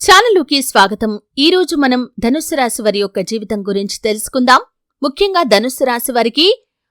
ఛానలుకి స్వాగతం. ఈ రోజు మనం ధనుస్సు రాశి వారి యొక్క జీవితం గురించి తెలుసుకుందాం. ముఖ్యంగా ధనుస్సు రాశి వారికి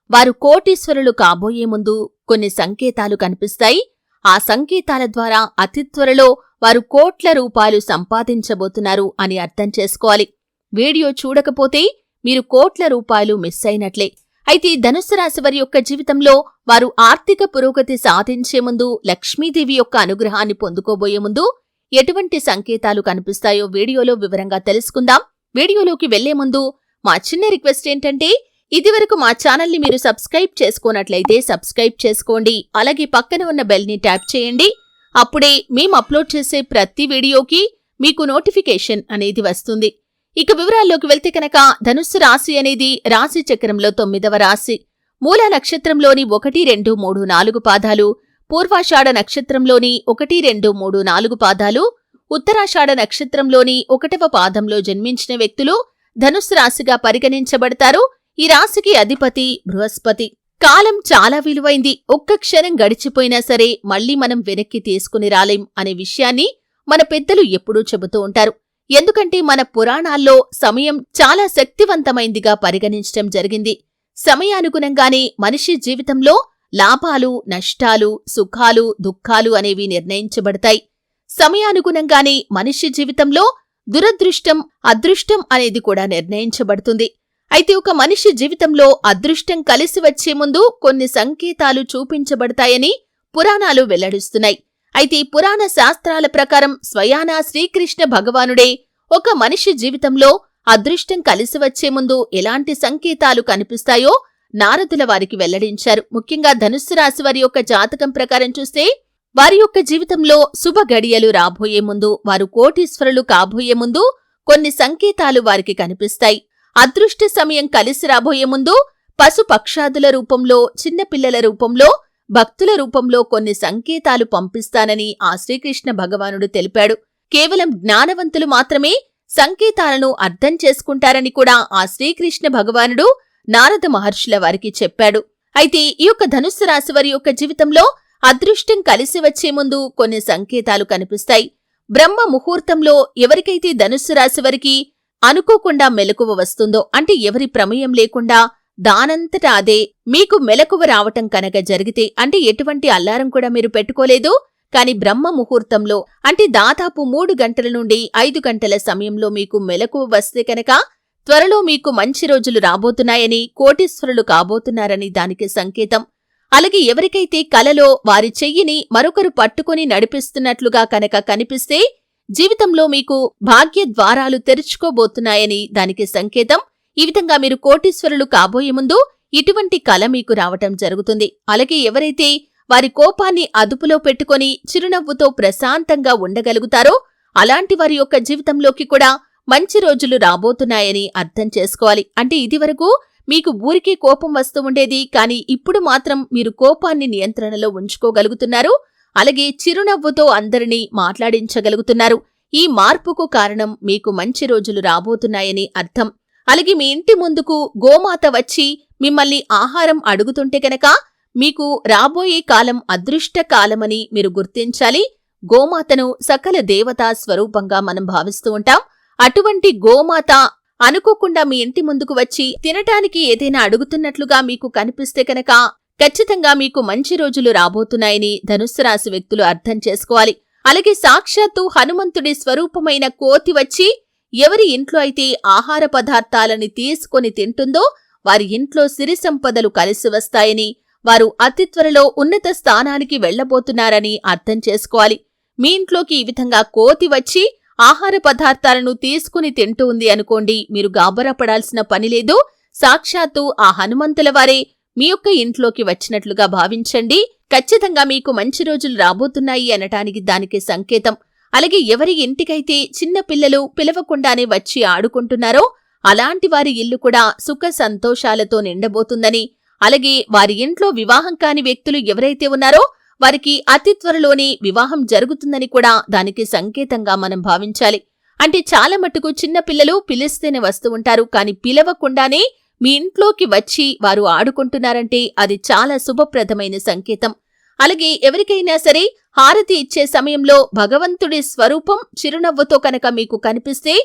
వారు కోటీశ్వరులు కాబోయే ముందు కొన్ని సంకేతాలు కనిపిస్తాయి. ఆ సంకేతాల ద్వారా అతి త్వరలో వారు కోట్ల రూపాయలు సంపాదించబోతున్నారు అని అర్థం చేసుకోవాలి. వీడియో చూడకపోతే మీరు కోట్ల రూపాయలు మిస్ అయినట్లే. అయితే ఈ ధనుస్సు రాశి వారి యొక్క జీవితంలో వారు ఆర్థిక పురోగతి సాధించే ముందు లక్ష్మీదేవి యొక్క అనుగ్రహాన్ని పొందుకోబోయే ముందు ఎటువంటి సంకేతాలు కనిపిస్తాయో వీడియోలో వివరంగా తెలుసుకుందాం. వీడియోలోకి వెళ్ళే ముందు మా చిన్న రిక్వెస్ట్ ఏంటంటే ఇదివరకు మా ఛానల్ని మీరు సబ్స్క్రైబ్ చేసుకోనట్లయితే సబ్స్క్రైబ్ చేసుకోండి. అలాగే పక్కన ఉన్న బెల్ని ట్యాప్ చేయండి. అప్పుడే మేము అప్లోడ్ చేసే ప్రతి వీడియోకి మీకు నోటిఫికేషన్ అనేది వస్తుంది. ఇక వివరాల్లోకి వెళ్తే కనుక ధనుస్సు రాశి అనేది రాశి చక్రంలో తొమ్మిదవ రాశి. మూల నక్షత్రంలోని ఒకటి రెండు మూడు నాలుగు పాదాలు పూర్వాషాఢ నక్షత్రంలోని ఒకటి రెండు మూడు నాలుగు పాదాలు ఉత్తరాషాఢ నక్షత్రంలోని ఒకటవ పాదంలో జన్మించిన వ్యక్తులు ధనుస్సు రాశిగా పరిగణించబడతారు. ఈ రాశికి అధిపతి బృహస్పతి. కాలం చాలా విలువైంది. ఒక్క క్షణం గడిచిపోయినా సరే మళ్ళీ మనం వెనక్కి తీసుకుని రాలేం అనే విషయాన్ని మన పెద్దలు ఎప్పుడూ చెబుతూ ఉంటారు. ఎందుకంటే మన పురాణాల్లో సమయం చాలా శక్తివంతమైందిగా పరిగణించటం జరిగింది. సమయానుగుణంగానే మనిషి జీవితంలో లాభాలు నష్టాలు సుఖాలు దుఃఖాలు అనేవి నిర్ణయించబడతాయి. సమయానుగుణంగానే మనిషి జీవితంలో దురదృష్టం అదృష్టం అనేది కూడా నిర్ణయించబడుతుంది. అయితే ఒక మనిషి జీవితంలో అదృష్టం కలిసి వచ్చే ముందు కొన్ని సంకేతాలు చూపించబడతాయని పురాణాలు వెల్లడిస్తున్నాయి. అయితే పురాణ శాస్త్రాల ప్రకారం స్వయానా శ్రీకృష్ణ భగవానుడే ఒక మనిషి జీవితంలో అదృష్టం కలిసి వచ్చే ముందు ఎలాంటి సంకేతాలు కనిపిస్తాయో నారదుల వారికి వెల్లడించారు. ముఖ్యంగా ధనుస్సు రాశి వారి యొక్క జాతకం ప్రకారం చూస్తే వారి యొక్క జీవితంలో శుభ గడియలు రాబోయే ముందు వారు కోటీశ్వరులు కాబోయే ముందు కొన్ని సంకేతాలు వారికి కనిపిస్తాయి. అదృష్ట సమయం కలిసి రాబోయే ముందు పశు పక్షాదుల రూపంలో చిన్నపిల్లల రూపంలో భక్తుల రూపంలో కొన్ని సంకేతాలు పంపిస్తానని ఆ శ్రీకృష్ణ భగవానుడు తెలిపాడు. కేవలం జ్ఞానవంతులు మాత్రమే సంకేతాలను అర్థం చేసుకుంటారని కూడా ఆ శ్రీకృష్ణ భగవానుడు నారద మహర్షుల వారికి చెప్పాడు. అయితే ఈ యొక్క ధనుస్సు రాశి వారి యొక్క జీవితంలో అదృష్టం కలిసి వచ్చే ముందు కొన్ని సంకేతాలు కనిపిస్తాయి. బ్రహ్మ ముహూర్తంలో ఎవరికైతే ధనుస్సు రాశి వారికి అనుకోకుండా మెలకువ వస్తుందో అంటే ఎవరి ప్రమేయం లేకుండా దానంతటా అదే మీకు మెలకువ రావటం కనుక జరిగితే అంటే ఎటువంటి అల్లారం కూడా మీరు పెట్టుకోలేదు. కాని బ్రహ్మ ముహూర్తంలో అంటే దాదాపు మూడు గంటల నుండి ఐదు గంటల సమయంలో మీకు మెలకువ వస్తే కనుక త్వరలో మీకు మంచి రోజులు రాబోతున్నాయని కోటీశ్వరులు కాబోతున్నారని దానికి సంకేతం. అలాగే ఎవరికైతే కలలో వారి చెయ్యిని మరొకరు పట్టుకుని నడిపిస్తున్నట్లుగా కనుక కనిపిస్తే జీవితంలో మీకు భాగ్య ద్వారాలు తెరుచుకోబోతున్నాయని దానికి సంకేతం. ఈ విధంగా మీరు కోటీశ్వరులు కాబోయే ముందు ఇటువంటి కల మీకు రావటం జరుగుతుంది. అలాగే ఎవరైతే వారి కోపాన్ని అదుపులో పెట్టుకొని చిరునవ్వుతో ప్రశాంతంగా ఉండగలుగుతారో అలాంటి వారి యొక్క జీవితంలోకి కూడా మంచి రోజులు రాబోతున్నాయని అర్థం చేసుకోవాలి. అంటే ఇదివరకు మీకు ఊరికే కోపం వస్తూ ఉండేది కానీ ఇప్పుడు మాత్రం మీరు కోపాన్ని నియంత్రణలో ఉంచుకోగలుగుతున్నారు. అలాగే చిరునవ్వుతో అందరినీ మాట్లాడించగలుగుతున్నారు. ఈ మార్పుకు కారణం మీకు మంచి రోజులు రాబోతున్నాయని అర్థం. అలాగే మీ ఇంటి ముందుకు గోమాత వచ్చి మిమ్మల్ని ఆహారం అడుగుతుంటే కనుక మీకు రాబోయే కాలం అదృష్ట కాలమని మీరు గుర్తించాలి. గోమాతను సకల దేవతా స్వరూపంగా మనం భావిస్తూ ఉంటాం. అటువంటి గోమాత అనుకోకుండా మీ ఇంటి ముందుకు వచ్చి తినటానికి ఏదైనా అడుగుతున్నట్లుగా మీకు కనిపిస్తే కనుక ఖచ్చితంగా మీకు మంచి రోజులు రాబోతున్నాయని ధనుస్సు రాశి వ్యక్తులు అర్థం చేసుకోవాలి. అలాగే సాక్షాత్తు హనుమంతుడి స్వరూపమైన కోతి వచ్చి ఎవరి ఇంట్లో అయితే ఆహార పదార్థాలని తీసుకొని తింటుందో వారి ఇంట్లో సిరి సంపదలు కలిసి వస్తాయని వారు అతి త్వరలో ఉన్నత స్థానానికి వెళ్ళబోతున్నారని అర్థం చేసుకోవాలి. మీ ఇంట్లోకి ఈ విధంగా కోతి వచ్చి ఆహార పదార్థాలను తీసుకుని తింటూ ఉంది అనుకోండి మీరు గాబరపడాల్సిన పని లేదు. సాక్షాత్తు ఆ హనుమంతుల వారే మీ యొక్క ఇంట్లోకి వచ్చినట్లుగా భావించండి. ఖచ్చితంగా మీకు మంచి రోజులు రాబోతున్నాయి అనటానికి దానికి సంకేతం. అలాగే ఎవరి ఇంటికైతే చిన్న పిల్లలు పిలవకుండానే వచ్చి ఆడుకుంటున్నారో అలాంటి వారి ఇల్లు కూడా సుఖ సంతోషాలతో నిండబోతుందని. అలాగే వారి ఇంట్లో వివాహం కాని వ్యక్తులు ఎవరైతే ఉన్నారో వారికి అతి త్వరలోనే వివాహం జరుగుతుందని కూడా దానికి సంకేతంగా మనం భావించాలి. అంటే చాలా మట్టుకు చిన్న పిల్లలు పిలిస్తేనే వస్తూ ఉంటారు. కాని పిలవకుండానే మీ ఇంట్లోకి వచ్చి వారు ఆడుకుంటున్నారంటే అది చాలా శుభప్రదమైన సంకేతం. అలాగే ఎవరికైనా సరే హారతి ఇచ్చే సమయంలో భగవంతుడి స్వరూపం చిరునవ్వుతో కనుక మీకు కనిపిస్తే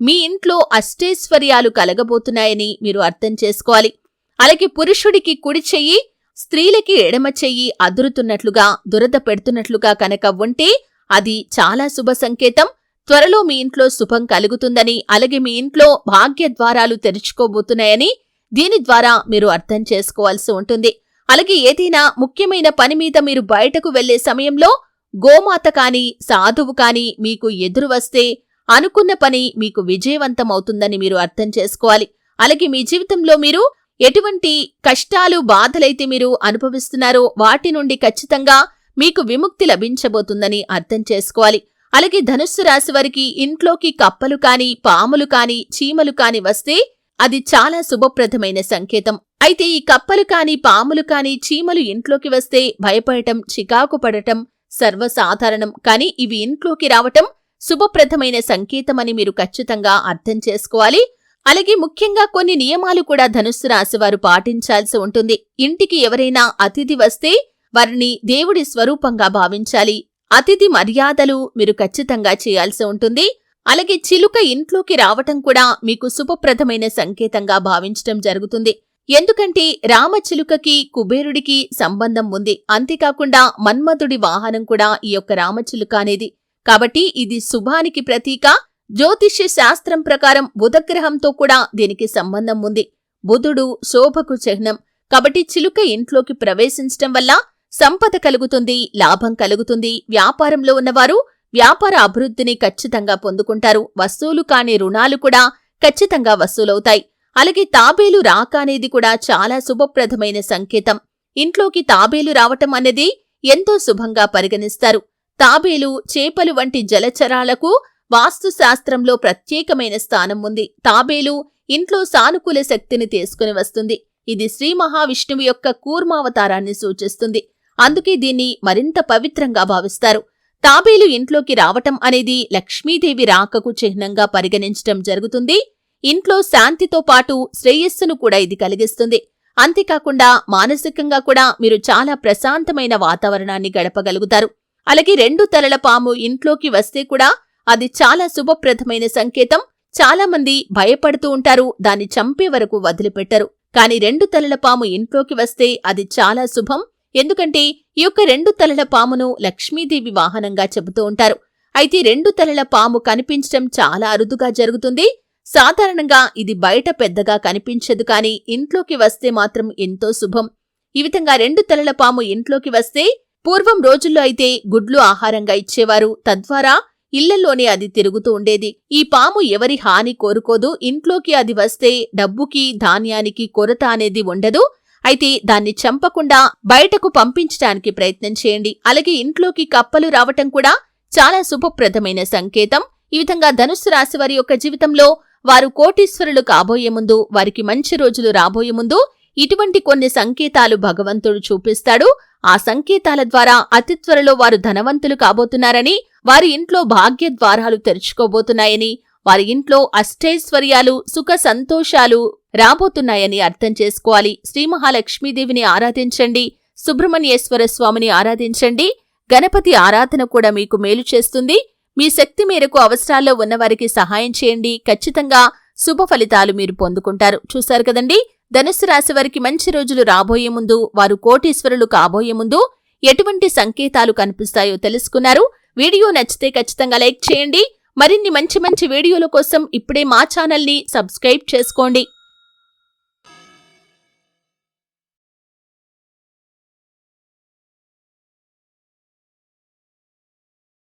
మీ ఇంట్లో అష్టైశ్వర్యాలు కలగబోతున్నాయని మీరు అర్థం చేసుకోవాలి. అలాగే పురుషుడికి కుడి చెయ్యి స్త్రీలకి ఎడమ చెయ్యి అదురుతున్నట్లుగా దురద పెడుతున్నట్లుగా కనుక ఉంటే అది చాలా శుభ సంకేతం. త్వరలో మీ ఇంట్లో శుభం కలుగుతుందని అలాగే మీ ఇంట్లో భాగ్య ద్వారాలు తెరుచుకోబోతున్నాయని దీని ద్వారా మీరు అర్థం చేసుకోవాల్సి ఉంటుంది. అలాగే ఏదైనా ముఖ్యమైన పని మీద మీరు బయటకు వెళ్ళే సమయంలో గోమాత కాని సాధువు కాని మీకు ఎదురు వస్తే అనుకున్న పని మీకు విజయవంతమవుతుందని మీరు అర్థం చేసుకోవాలి. అలాగే మీ జీవితంలో మీరు ఎటువంటి కష్టాలు బాధలైతే మీరు అనుభవిస్తున్నారో వాటి నుండి ఖచ్చితంగా మీకు విముక్తి లభించబోతుందని అర్థం చేసుకోవాలి. అలాగే ధనుస్సు రాశి వారికి ఇంట్లోకి కప్పలు కాని పాములు కాని చీమలు కాని వస్తే అది చాలా శుభప్రదమైన సంకేతం. అయితే ఈ కప్పలు కాని పాములు కాని చీమలు ఇంట్లోకి వస్తే భయపడటం చికాకు పడటం సర్వసాధారణం. కాని ఇవి ఇంట్లోకి రావటం శుభప్రదమైన సంకేతమని మీరు ఖచ్చితంగా అర్థం చేసుకోవాలి. అలాగే ముఖ్యంగా కొన్ని నియమాలు కూడా ధనుస్సు రాశివారు పాటించాల్సి ఉంటుంది. ఇంటికి ఎవరైనా అతిథి వస్తే వారిని దేవుడి స్వరూపంగా భావించాలి. అతిథి మర్యాదలు మీరు ఖచ్చితంగా చేయాల్సి ఉంటుంది. అలాగే చిలుక ఇంట్లోకి రావటం కూడా మీకు శుభప్రదమైన సంకేతంగా భావించటం జరుగుతుంది. ఎందుకంటే రామచిలుకకి కుబేరుడికి సంబంధం ఉంది. అంతేకాకుండా మన్మధుడి వాహనం కూడా ఈ యొక్క రామచిలుక అనేది. కాబట్టి ఇది శుభానికి ప్రతీక. జ్యోతిష్య శాస్త్రం ప్రకారం బుధగ్రహంతో కూడా దీనికి సంబంధం ఉంది. బుధుడు శోభకు చిహ్నం. కాబట్టి చిలుక ఇంట్లోకి ప్రవేశించటం వల్ల సంపద కలుగుతుంది లాభం కలుగుతుంది. వ్యాపారంలో ఉన్నవారు వ్యాపార అభివృద్ధిని ఖచ్చితంగా పొందుకుంటారు. వస్తువులు కాని రుణాలు కూడా ఖచ్చితంగా వసూలవుతాయి. అలాగే తాబేలు రాక అనేది కూడా చాలా శుభప్రదమైన సంకేతం. ఇంట్లోకి తాబేలు రావటం అనేది ఎంతో శుభంగా పరిగణిస్తారు. తాబేలు చేపలు వంటి జలచరాలకు వాస్తుశాస్త్రంలో ప్రత్యేకమైన స్థానం ఉంది. తాబేలు ఇంట్లో సానుకూల శక్తిని తీసుకుని వస్తుంది. ఇది శ్రీ మహావిష్ణువు యొక్క కూర్మావతారాన్ని సూచిస్తుంది. అందుకే దీన్ని మరింత పవిత్రంగా భావిస్తారు. తాబేలు ఇంట్లోకి రావటం అనేది లక్ష్మీదేవి రాకకు చిహ్నంగా పరిగణించటం జరుగుతుంది. ఇంట్లో శాంతితో పాటు శ్రేయస్సును కూడా ఇది కలిగిస్తుంది. అంతేకాకుండా మానసికంగా కూడా మీరు చాలా ప్రశాంతమైన వాతావరణాన్ని గడపగలుగుతారు. అలాగే రెండు తలల పాము ఇంట్లోకి వస్తే కూడా అది చాలా శుభప్రదమైన సంకేతం. చాలా మంది భయపడుతూ ఉంటారు దాన్ని చంపే వరకు వదిలిపెట్టరు. కాని రెండు తలల పాము ఇంట్లోకి వస్తే అది చాలా శుభం. ఎందుకంటే ఈ యొక్క రెండు తలల పామును లక్ష్మీదేవి వాహనంగా చెబుతూ ఉంటారు. అయితే రెండు తలల పాము కనిపించటం చాలా అరుదుగా జరుగుతుంది. సాధారణంగా ఇది బయట పెద్దగా కనిపించదు కాని ఇంట్లోకి వస్తే మాత్రం ఎంతో శుభం. ఈ విధంగా రెండు తలల పాము ఇంట్లోకి వస్తే పూర్వం రోజుల్లో అయితే గుడ్లు ఆహారంగా ఇచ్చేవారు. తద్వారా ఇళ్ళలోనే అది తిరుగుతూ ఉండేది. ఈ పాము ఎవరి హాని కోరుకోదు. ఇంట్లోకి అది వస్తే డబ్బుకి ధాన్యానికి కొరత అనేది ఉండదు. అయితే దాన్ని చంపకుండా బయటకు పంపించడానికి ప్రయత్నం చేయండి. అలాగే ఇంట్లోకి కప్పలు రావటం కూడా చాలా శుభప్రదమైన సంకేతం. ఈ విధంగా ధనుస్సు రాశి వారి యొక్క జీవితంలో వారు కోటీశ్వరులు కాబోయే ముందు వారికి మంచి రోజులు రాబోయే ముందు ఇటువంటి కొన్ని సంకేతాలు భగవంతుడు చూపిస్తాడు. ఆ సంకేతాల ద్వారా అతి త్వరలో వారు ధనవంతులు కాబోతున్నారని వారి ఇంట్లో భాగ్య ద్వారాలు తెరుచుకోబోతున్నాయని వారి ఇంట్లో అష్టైశ్వర్యాలు సుఖ సంతోషాలు రాబోతున్నాయని అర్థం చేసుకోవాలి. శ్రీ మహాలక్ష్మీదేవిని ఆరాధించండి సుబ్రహ్మణ్యేశ్వర స్వామిని ఆరాధించండి. గణపతి ఆరాధన కూడా మీకు మేలు చేస్తుంది. మీ శక్తి మేరకు అవసరాల్లో ఉన్నవారికి సహాయం చేయండి. ఖచ్చితంగా శుభ ఫలితాలు మీరు పొందుకుంటారు. చూశారు కదండి? ధనుసు రాశి వారికి మంచి రోజులు రాబోయే ముందు వారు కోటీశ్వరులు కాబోయే ముందు ఎటువంటి సంకేతాలు కనిపిస్తాయో తెలుసుకున్నారు. వీడియో నచ్చితే ఖచ్చితంగా లైక్ చేయండి. మరిన్ని మంచి మంచి వీడియోల కోసం ఇప్పుడే మా ఛానల్ని సబ్స్క్రైబ్ చేసుకోండి.